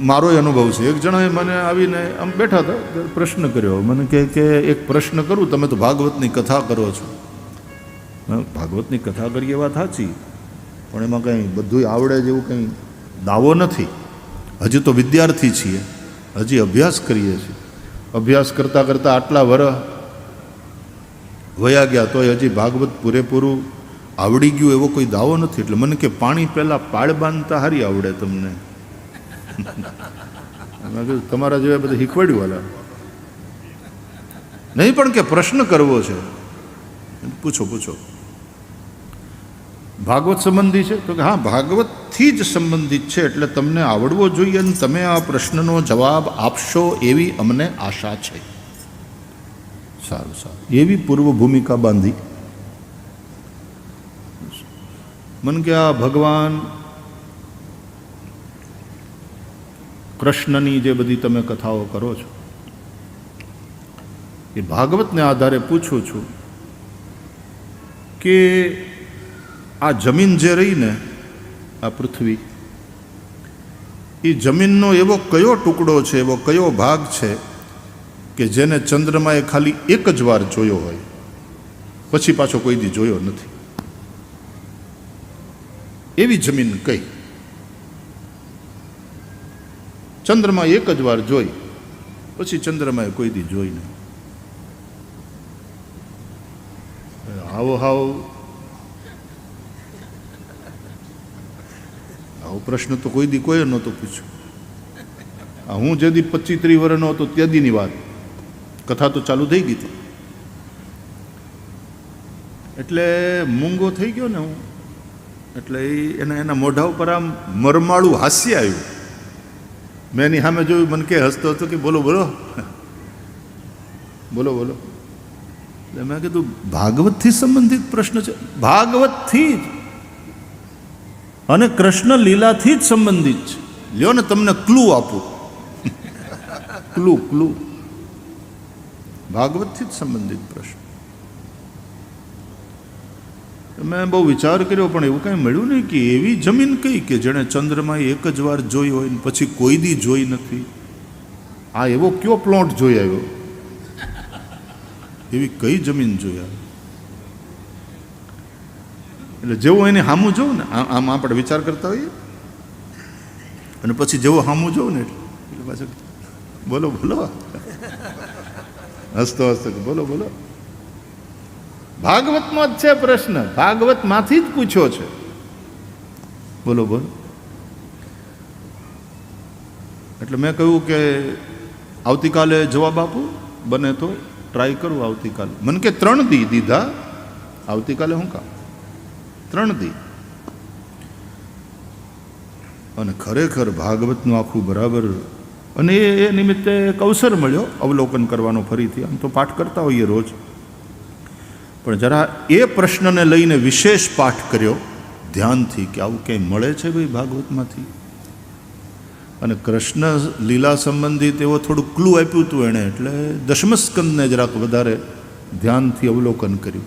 મારો અનુભવ છે. એક જણાએ મને આવીને આમ બેઠા હતા પ્રશ્ન કર્યો. મને કહે કે એક પ્રશ્ન કરું, તમે તો ભાગવતની કથા કરો છો. ભાગવતની કથા કરીએ વાત સાચી. પણ એમાં કંઈ બધું આવડે જેવું કંઈ દાવો નથી. હજી તો વિદ્યાર્થી છીએ. હજી અભ્યાસ કરીએ છીએ. અભ્યાસ કરતાં કરતાં આટલા વર વયા ગયા, તોય હજી ભાગવત પૂરેપૂરું આવડી ગયું એવો કોઈ દાવો નથી. એટલે મને કે પાણી પહેલાં પાળ બાંધતા હારી આવડે તમને. તમારા જેવા બધા શીખવાડ્યું વાલા. નહીં, પણ કે પ્રશ્ન કરવો છે. પૂછો પૂછો. ભાગવત સંબંધી છે? તો કે હા, ભાગવતથી જ સંબંધિત છે, એટલે તમને આવડવો જોઈએ અને તમે આ પ્રશ્નનો જવાબ આપશો એવી અમને આશા છે. સારું સારું. એવી પૂર્વ ભૂમિકા બાંધી. મન કે આ ભગવાન કૃષ્ણની જે બધી તમે કથાઓ કરો છો, એ ભાગવતને આધારે પૂછું છું કે આ જમીન જે રહી ને, આ પૃથ્વી, એ જમીનનો એવો કયો ટુકડો છે, એવો કયો ભાગ છે કે જેને ચંદ્રમાએ ખાલી એક જ વાર જોયો હોય? પછી પાછો કોઈ દી જોયો નથી. એવી જમીન કઈ? ચંદ્રમા એક જ વાર જોઈ. પછી ચંદ્રમાએ કોઈ દી જોઈ નહીં. આવો હાવ. આવો પ્રશ્ન તો કોઈ દી કોઈ નહોતો પૂછ્યો. હું જે દી પચીસ ત્રીસ વર્ષનો હતો તે દીની વાત. કથા તો ચાલુ થઈ ગઈ હતી એટલે મૂંગો થઈ ગયો ને હું. એટલે એના એના મોઢા ઉપર આમ મરમાળું હાસ્ય આવ્યું. મેં એની સામે જોયું, મને કે હસતો હતો કે બોલો બોલો. બોલો બોલો. એટલે મેં કીધું, ભાગવતથી સંબંધિત પ્રશ્ન છે. ભાગવતથી જ. અને કૃષ્ણ લીલાથી જ સંબંધિત છે. લ્યો ને તમને ક્લુ આપું. ક્લુ ક્લુ ભાગવતથી જ સંબંધિત પ્રશ્ન. મેં બહુ વિચાર કર્યો, પણ એવું કાંઈ મળ્યું નહીં કે એવી જમીન કઈ કે જેણે ચંદ્રમાં એક જ વાર જોઈ હોય ને પછી કોઈ દી જોઈ નથી. આ એવો કયો પ્લોટ જોઈ આવ્યો? એવી કઈ જમીન જોઈ આવી એટલે જેવું એને હામું જોઉં ને આમ આપણે વિચાર કરતા હોઈએ. અને પછી જેવું હામું જોઉં ને એટલે પાછળ બોલો બોલો. હસતો હસતો બોલો બોલો. ભાગવતમાં જ છે પ્રશ્ન. ભાગવતમાંથી જ પૂછ્યો છે. બોલો બોલો. એટલે મેં કહ્યું કે આવતીકાલે જવાબ આપું, બને તો ટ્રાય કરું આવતીકાલે. મને કે ત્રણ દી દીધા, આવતીકાલે હું કામ? ત્રણ દી. અને ખરેખર ભાગવતનું આખું બરાબર. અને એ નિમિત્તે એક અવસર મળ્યો અવલોકન કરવાનો ફરીથી. આમ તો પાઠ કરતા હોઈએ રોજ. પણ જરા એ પ્રશ્નને લઈને વિશેષ પાઠ કર્યો. ધ્યાનથી કે આવું ક્યાંય મળે છે ભાઈ ભાગવતમાંથી? અને કૃષ્ણ લીલા સંબંધિત એવો થોડું ક્લુ આપ્યું હતું એણે, એટલે દશમસ્કંદને જરાક વધારે ધ્યાનથી અવલોકન કર્યું.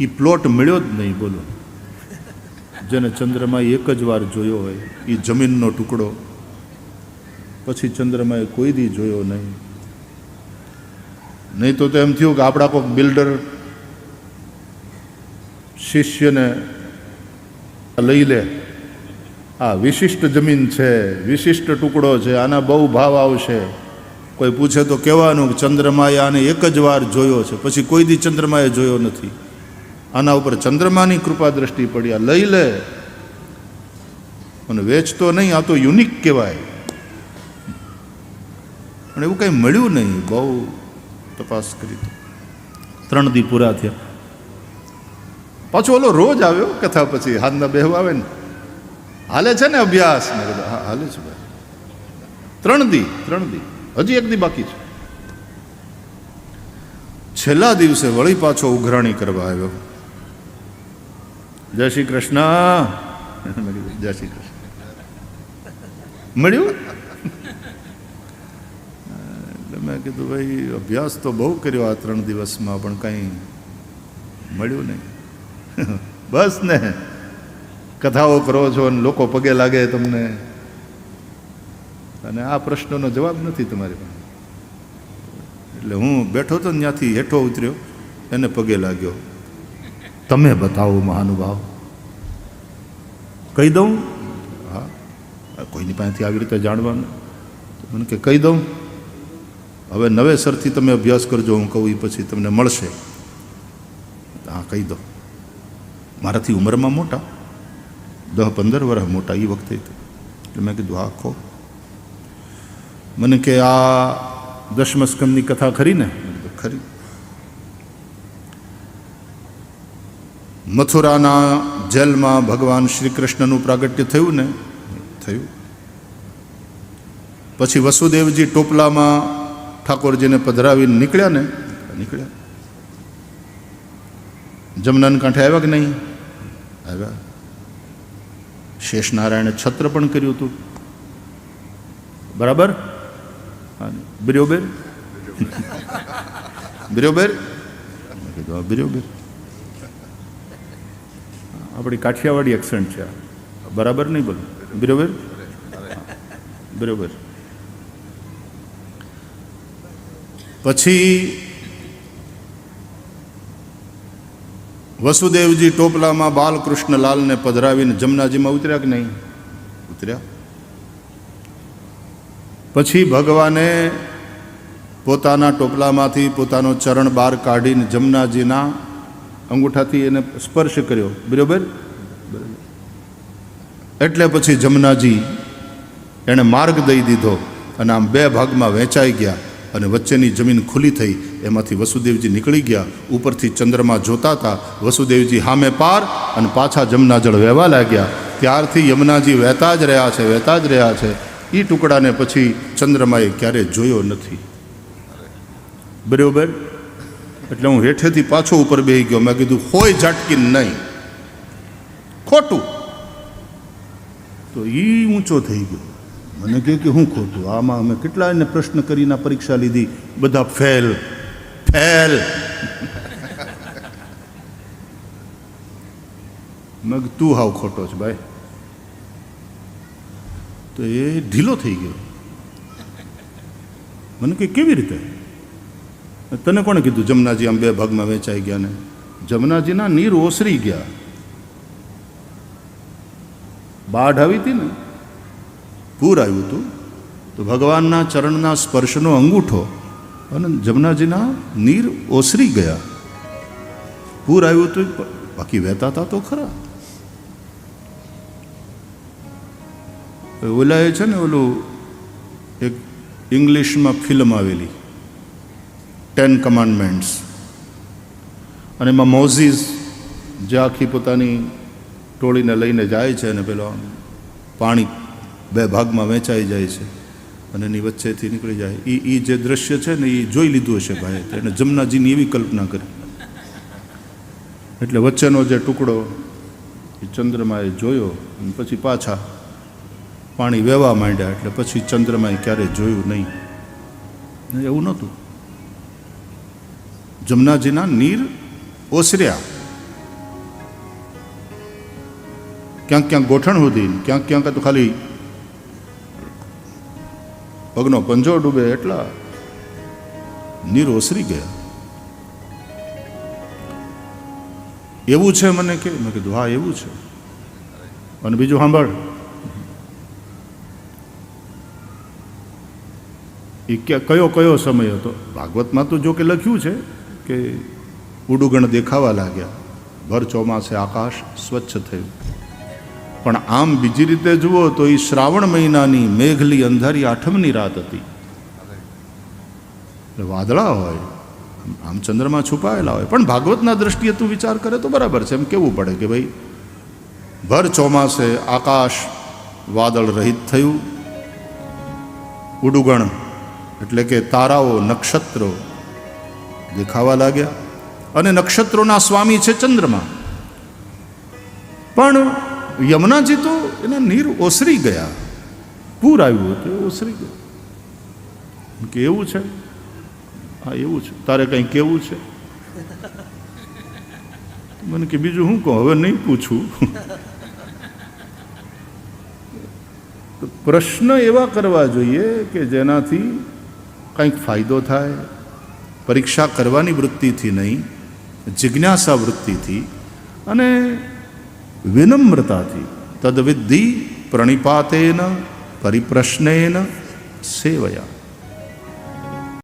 એ પ્લોટ મળ્યો જ નહીં, બોલો. જેને ચંદ્રમાએ એક જ વાર જોયો હોય એ જમીનનો ટુકડો. પછી ચંદ્રમાએ કોઈ દી જોયો નહીં. નહીં તો એમ થયું કે આપણા કોઈ બિલ્ડર શિષ્યને લઈ લે. આ વિશિષ્ટ જમીન છે, વિશિષ્ટ ટુકડો છે, આના બહુ ભાવ આવશે. કોઈ પૂછે તો કહેવાનું ચંદ્રમાએ આને એક જ વાર જોયો છે, પછી કોઈ દી ચંદ્રમાએ જોયો નથી. આના ઉપર ચંદ્રમાની કૃપા દ્રષ્ટિ પડી, આ લઈ લે. અને વેચતો નહીં, આ તો યુનિક કહેવાય. પણ એવું કંઈ મળ્યું નહીં, બહુ તપાસ કરી ત્રણ દી પૂરા થયા. પાછો ઓલો રોજ આવ્યો, કથા પછી હાથના બેહવા આવે ને. હાલે છે ને અભ્યાસ? ને હા, હાલે છે ભાઈ. ત્રણ દી ત્રણ દી. હજી એક દી બાકી છે. છેલ્લા દિવસે વળી પાછો ઉઘરાણી કરવા આવ્યો. જય શ્રી કૃષ્ણ. જય શ્રી કૃષ્ણ. મળ્યું? મેં કીધું, ભાઈ, અભ્યાસ તો બહુ કર્યો આ ત્રણ દિવસમાં, પણ કંઈ મળ્યું નહીં. બસ ને. કથાઓ કરો છો અને લોકો પગે લાગે તમને. અને આ પ્રશ્નનો જવાબ નથી તમારી પાસે. એટલે હું બેઠો તો ત્યાંથી હેઠો ઉતર્યો, એને પગે લાગ્યો. તમે બતાવો, મહાનુભાવ. કહી દઉં? હા. કોઈની પાસેથી આવી રીતે જાણવાનું? મને કે, કહી દઉં. હવે નવેસરથી તમે અભ્યાસ કરજો, હું કહું એ પછી તમને મળશે. હા, કહી દો. મારાથી ઉંમરમાં મોટા? દસ પંદર વર્ષ મોટા એ વખતે એટલે મેં કીધું હા ખો મને કે, આ દશમસ્કમની કથા ખરી ને? ખરી. મથુરાના જેલમાં ભગવાન શ્રી કૃષ્ણનું પ્રાગટ્ય થયું ને? થયું. પછી વસુદેવજી ટોપલામાં ઠાકોરજીને પધરાવીને નીકળ્યા ને, નીકળ્યા. જમનાન કાંઠે આવ્યા કે નહીં? આવ્યા. શેષનારાયણે છત્ર પણ કર્યું હતું. બરાબર? બિરોબેર બિરોબેર કીધું બિરોબેર આપણી કાઠિયાવાડી એક્સન્ટ છે. બરાબર નહીં બોલો? બિરોબેર બરોબર પછી વસુદેવજી ટોપલામાં બાલકૃષ્ણલાલને પધરાવીને જમનાજીમાં ઉતર્યા કે નહીં? ઉતર્યા. પછી ભગવાને પોતાના ટોપલામાંથી પોતાનો ચરણ બહાર કાઢીને જમનાજીના અંગૂઠાથી એને સ્પર્શ કર્યો. બરોબર? એટલે પછી જમનાજી એણે માર્ગ દઈ દીધો અને આમ બે ભાગમાં વહેંચાઈ ગયા. અને વચ્ચેની જમીન ખુલ્લી થઈ, એમાંથી વસુદેવજી નીકળી ગયા. ઉપરથી ચંદ્રમાં જોતા હતા, વસુદેવજી, હામે પાર, અને પાછા જમના જળ વહેવા લાગ્યા. ત્યારથી યમુનાજી વહેતા જ રહ્યા છે, વહેતા જ રહ્યા છે. એ ટુકડાને પછી ચંદ્રમાએ ક્યારેય જોયો નથી. બરોબર? એટલે હું હેઠેથી પાછો ઉપર બેહી ગયો. મેં કીધું, હોય ઝાટકી નહીં. ખોટું. તો એ ઊંચો થઈ ગયો. મને કહે કે હું ખોટું? આમાં અમે કેટલા એને પ્રશ્ન કરીને પરીક્ષા લીધી? બધા ફેલ. ફેલ. મગ તું હાવ ખોટો છે ભાઈ. તો એ ઢીલો થઈ ગયો. મને કે કેવી રીતે? તને કોણે કીધું, જમનાજી આમ બે ભાગમાં વેચાઈ ગયા ને? જમનાજીના નીર ઓસરી ગયા. બાઢ આવી હતી ને પૂર આવ્યું હતું, તો ભગવાનના ચરણના સ્પર્શનો અંગૂઠો અને જમનાજીના નીર ઓસરી ગયા. પૂર આવ્યું હતું બાકી વહેતા હતા તો ખરા. ઓલા એ છે ને ઓલું એક ઇંગ્લિશમાં ફિલ્મ આવેલી ટેન કમાન્ડમેન્ટ્સ અને એમાં મોઝીસ જે આખી પોતાની ટોળીને લઈને જાય છે અને પેલો પાણી બે ભાગમાં વેચાઈ જાય છે અને એની વચ્ચેથી નીકળી જાય. એ એ જે દ્રશ્ય છે ને એ જોઈ લીધું હશે ભાઈ. એને જમનાજીની એવી કલ્પના કરી. એટલે વચ્ચેનો જે ટુકડો, એ ચંદ્રમાએ જોયો અને પછી પાછા પાણી વહેવા માંડ્યા. એટલે પછી ચંદ્રમાએ ક્યારેય જોયું નહીં. એવું નહોતું. જમનાજીના નીર ઓસર્યા. ક્યાંક ક્યાંક ગોઠણ સુધી ક્યાંક ક્યાંક તો ખાલી પગનો પંજો ડૂબે એટલા નીર ઓસરી ગયા. એવું છે મને કે? મેં કીધું, હા, એવું છે. અને બીજું સાંભળ. એ ક્યાં, કયો સમય હતો? ભાગવતમાં તો જો કે લખ્યું છે કે ઉડુગણ દેખાવા લાગ્યા. ભર ચોમાસે આકાશ સ્વચ્છ થયું. પણ આમ બીજી રીતે જુઓ તો એ શ્રાવણ મહિનાની મેઘલી અંધારી આઠમની રાત હતી. એટલે વાદળા હોય, આમ ચંદ્રમાં છુપાયેલા હોય, પણ ભાગવતના દ્રષ્ટિએ તું વિચાર કરે તો બરાબર છે, એમ કેવું પડે કે ભાઈ, ભર ચોમાસે આકાશ વાદળ રહિત થયું, ઉડુગણ એટલે કે તારાઓ નક્ષત્રો દેખાવા લાગ્યા, અને નક્ષત્રોના સ્વામી છે ચંદ્રમા. પણ યમુનાજી તો એના નીર ઓસરી ગયા. પૂર આવ્યું હતું ઓસરી ગયું. કે એવું છે? હા, એવું છે. તારે કંઈ કેવું છે? મને કે બીજું હું કહું? હવે નહીં પૂછું. પ્રશ્ન એવા કરવા જોઈએ કે જેનાથી કંઈક ફાયદો થાય, પરીક્ષા કરવાની વૃત્તિથી નહીં, જિજ્ઞાસા વૃત્તિથી. અને વિનમ્રતાથી તદવિધિ પ્રણિપાતેન પરિપ્રશ્નેન સેવયા